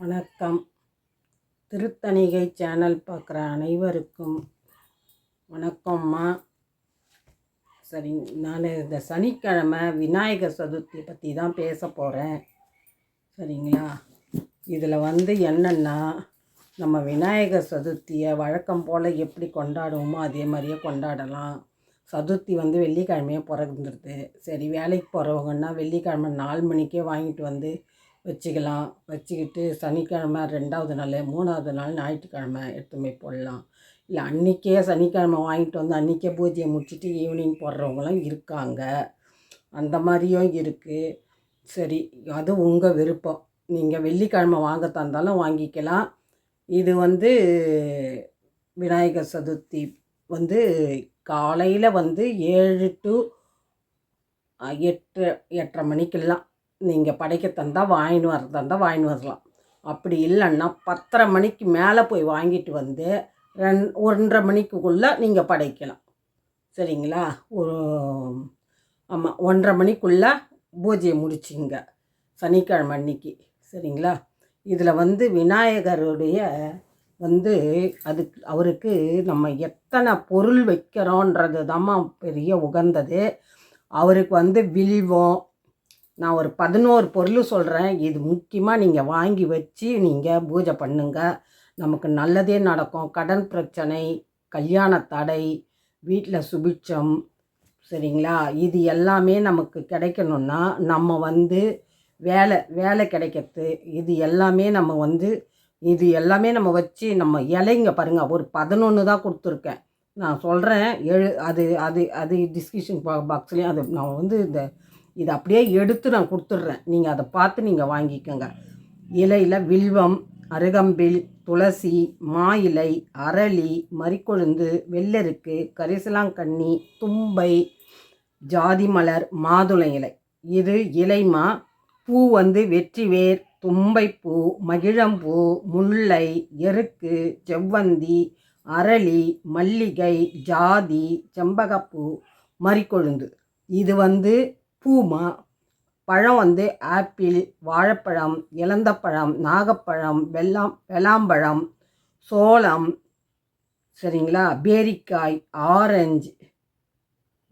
வணக்கம். திருத்தணிகை சேனல் பார்க்குற அனைவருக்கும் வணக்கம்மா. சரி நான் இந்த சனிக்கிழமை விநாயகர் சதுர்த்தி பற்றி தான் பேச போகிறேன் சரிங்களா? இதில் வந்து என்னென்னா நம்ம விநாயகர் சதுர்த்தியை வழக்கம் போல் எப்படி கொண்டாடுவோமோ அதே மாதிரியே கொண்டாடலாம். சதுர்த்தி வந்து வெள்ளிக்கிழமையே பிறந்துருது. சரி வேலைக்கு போகிறவங்கன்னா வெள்ளிக்கிழமை நாலு மணிக்கே வாங்கிட்டு வந்து வச்சுக்கலாம். வச்சுக்கிட்டு சனிக்கிழமை ரெண்டாவது நாள் மூணாவது நாள் ஞாயிற்றுக்கிழமை எடுத்து போய் போடலாம். இல்லை அன்றைக்கே சனிக்கிழமை வாங்கிட்டு வந்து அன்றைக்கே பூஜையை முடிச்சுட்டு ஈவினிங் போடுறவங்களாம் இருக்காங்க. அந்த மாதிரியும் இருக்குது சரி அது உங்கள் விருப்பம். நீங்கள் வெள்ளிக்கிழமை வாங்க தந்தாலும் வாங்கிக்கலாம். இது வந்து விநாயகர் சதுர்த்தி வந்து காலையில் வந்து ஏழு டு எட்டு எட்டரை மணிக்கெல்லாம் நீங்கள் படைக்க தந்தால் வாங்கின்னு வரதா இருந்தால் வாங்கின்னு வரலாம். அப்படி இல்லைன்னா பத்தரை மணிக்கு மேலே போய் வாங்கிட்டு வந்து ரெண் ஒன்றரை மணிக்குள்ளே நீங்கள் படைக்கலாம். சரிங்களா? ஒரு ஆமாம் ஒன்றரை மணிக்குள்ளே பூஜையை முடிச்சிங்க. சனிக்கிழமை அன்னைக்கு. சரிங்களா? இதில் வந்து விநாயகருடைய வந்து அதுக்கு அவருக்கு நம்ம எத்தனை பொருள் வைக்கிறோன்றது தாம்மா பெரிய உகந்தது. அவருக்கு வந்து வில்வம் நான் ஒரு பதினோரு பொருள் சொல்கிறேன் இது முக்கியமாக நீங்கள் வாங்கி வச்சு நீங்கள் பூஜை பண்ணுங்க. நமக்கு நல்லதே நடக்கும். கடன் பிரச்சனை கல்யாண தடை வீட்டில் சுபிட்சம் சரிங்களா? இது எல்லாமே நமக்கு கிடைக்கணுன்னா நம்ம வந்து வேலை வேலை கிடைக்கிறது. இது எல்லாமே நம்ம வந்து இது எல்லாமே நம்ம வச்சு நம்ம இலைங்க பாருங்கள் ஒரு பதினொன்று தான் கொடுத்துருக்கேன். நான் சொல்கிறேன் எழு அது அது அது டிஸ்கிரிப்ஷன் பாக்ஸ்லேயும் அது நான் வந்து இந்த இதை அப்படியே எடுத்து நான் கொடுத்துட்றேன். நீங்கள் அதை பார்த்து நீங்கள் வாங்கிக்கோங்க. இலையில் வில்வம் அருகம்பில் துளசி மா இலை அரளி மறிக்கொழுந்து வெள்ளருக்கு கரிசலாங்கண்ணி தும்பை ஜாதி மலர் மாதுளை இலை. இது இலைமா? பூ வந்து வெற்றிவேர் தும்பைப்பூ மகிழம்பூ முல்லை எருக்கு செவ்வந்தி அரளி மல்லிகை ஜாதி செம்பகப்பூ மறிக்கொழுந்து. இது வந்து பூமா பழம் வந்து ஆப்பிள் வாழைப்பழம் இலந்தப்பழம் நாகப்பழம் வெள்ளாம் வெளாம்பழம் சோளம் சரிங்களா? பேரிக்காய் ஆரஞ்சு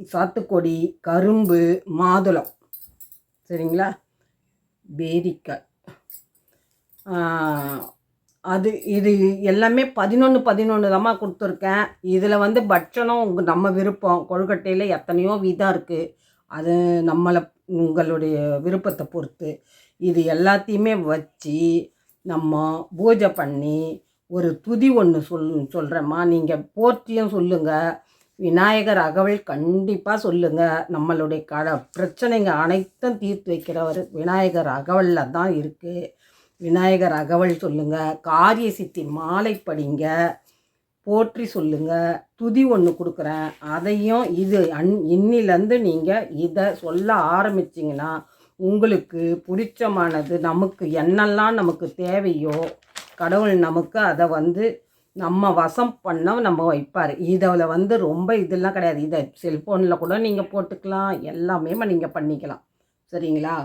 சாத்துக்கொடி கரும்பு மாதுளம் சரிங்களா? பேரிக்காய். அது இது எல்லாமே பதினொன்று பதினொன்று தாம்மா கொடுத்துருக்கேன். இதில் வந்து பட்சணம் உங்கள் நம்ம விருப்பம். கொழுக்கட்டையில் எத்தனையோ விதம் இருக்குது அது நம்மளை உங்களுடைய விருப்பத்தை பொறுத்து. இது எல்லாத்தையுமே வச்சு நம்ம பூஜை பண்ணி ஒரு துதி ஒன்று சொல் சொல்கிறேம்மா நீங்கள் போற்றியும் சொல்லுங்கள் விநாயகர் அகவல் கண்டிப்பாக சொல்லுங்கள் நம்மளுடைய கட பிரச்சனைங்க அனைத்தும் தீர்த்து வைக்கிறவர் விநாயகர் அகவலில் தான் இருக்குது விநாயகர் அகவல் சொல்லுங்கள் காரிய சித்தி மாலை படிங்க. போற்றி சொல்லுங்கள் துதி ஒன்று கொடுக்குறேன். அதையும் இது அன் இன்னிலேருந்து நீங்கள் இதை சொல்ல ஆரம்பிச்சிங்கன்னா உங்களுக்கு பிடிச்சமானது நமக்கு என்னெல்லாம் நமக்கு தேவையோ கடவுள் நமக்கு அதை வந்து நம்ம வசம் பண்ண நம்ம வைப்பார். இதில் வந்து ரொம்ப இதெல்லாம் கிடையாது. இதை செல்ஃபோனில் கூட நீங்கள் போட்டுக்கலாம். எல்லாமே நீங்கள் பண்ணிக்கலாம். சரிங்களா?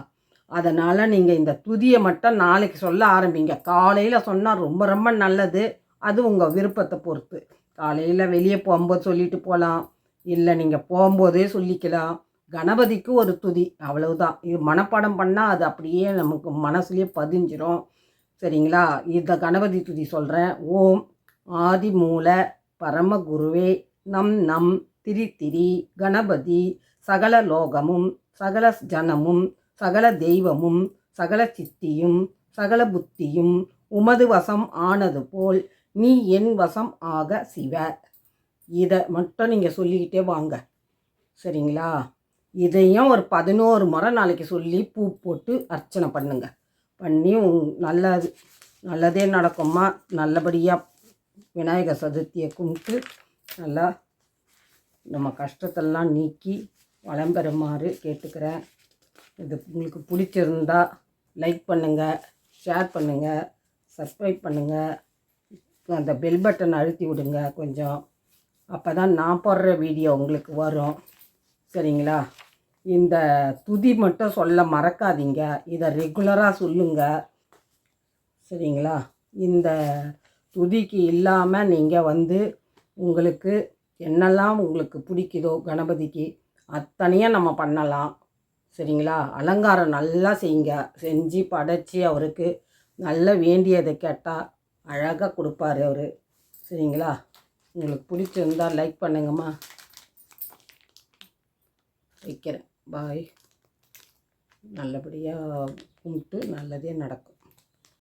அதனால் நீங்கள் இந்த துதியை மட்டும் நாளைக்கு சொல்ல ஆரம்பிங்க. காலையில் சொன்னால் ரொம்ப ரொம்ப நல்லது. அது உங்கள் விருப்பத்தை பொறுத்து. காலையில் வெளியே போகும்போது சொல்லிட்டு போகலாம் இல்லை நீங்கள் போகும்போதே சொல்லிக்கலாம். கணபதிக்கு ஒரு துதி அவ்வளவுதான். இது மனப்பாடம் பண்ணால் அது அப்படியே நமக்கு மனசுலேயே பதிஞ்சிரும். சரிங்களா? இந்த கணபதி துதி சொல்கிறேன் ஓம் ஆதிமூல பரமகுருவே நம் நம் திரி திரி கணபதி. சகல லோகமும் சகல ஜனமும் சகல தெய்வமும் சகல சித்தியும் சகல புத்தியும் உமது வசம் ஆனது போல் நீ என் வசம் ஆக சிவ இதை மட்டும் நீங்கள் சொல்லிக்கிட்டே வாங்க. சரிங்களா? இதையும் ஒரு பதினோரு முறை நாளைக்கு சொல்லி பூ போட்டு அர்ச்சனை பண்ணுங்க. பண்ணி உங் நல்லது நல்லதே நடக்குமா நல்லபடியாக விநாயகர் சதுர்த்தியை கும்பிட்டு நல்லா நம்ம கஷ்டத்தெல்லாம் நீக்கி வளம் பெறுமாறு கேட்டுக்கிறேன். இது உங்களுக்கு பிடிச்சிருந்தா லைக் பண்ணுங்கள் ஷேர் பண்ணுங்கள் சப்ஸ்கிரைப் பண்ணுங்கள் அந்த பெல் பட்டன் அழுத்தி விடுங்க கொஞ்சம். அப்போ தான் நான் போடுற வீடியோ உங்களுக்கு வரும். சரிங்களா? இந்த துதி மட்டும் சொல்ல மறக்காதீங்க. இதை ரெகுலராக சொல்லுங்கள் சரிங்களா? இந்த துதிக்கு இல்லாமல் நீங்கள் வந்து உங்களுக்கு என்னெல்லாம் உங்களுக்கு பிடிக்குதோ கணபதிக்கு அத்தனையாக நம்ம பண்ணலாம். சரிங்களா? அலங்காரம் நல்லா செய்யுங்க. செஞ்சு படைச்சி அவருக்கு நல்ல வேண்டியதை கேட்டால் அழகாக கொடுப்பாரு அவர். சரிங்களா? உங்களுக்கு பிடிச்சிருந்தால் லைக் பண்ணுங்கம்மா. வைக்கிறேன். பாய் நல்லபடியாக கும்பிட்டு நல்லதே நடக்கும்.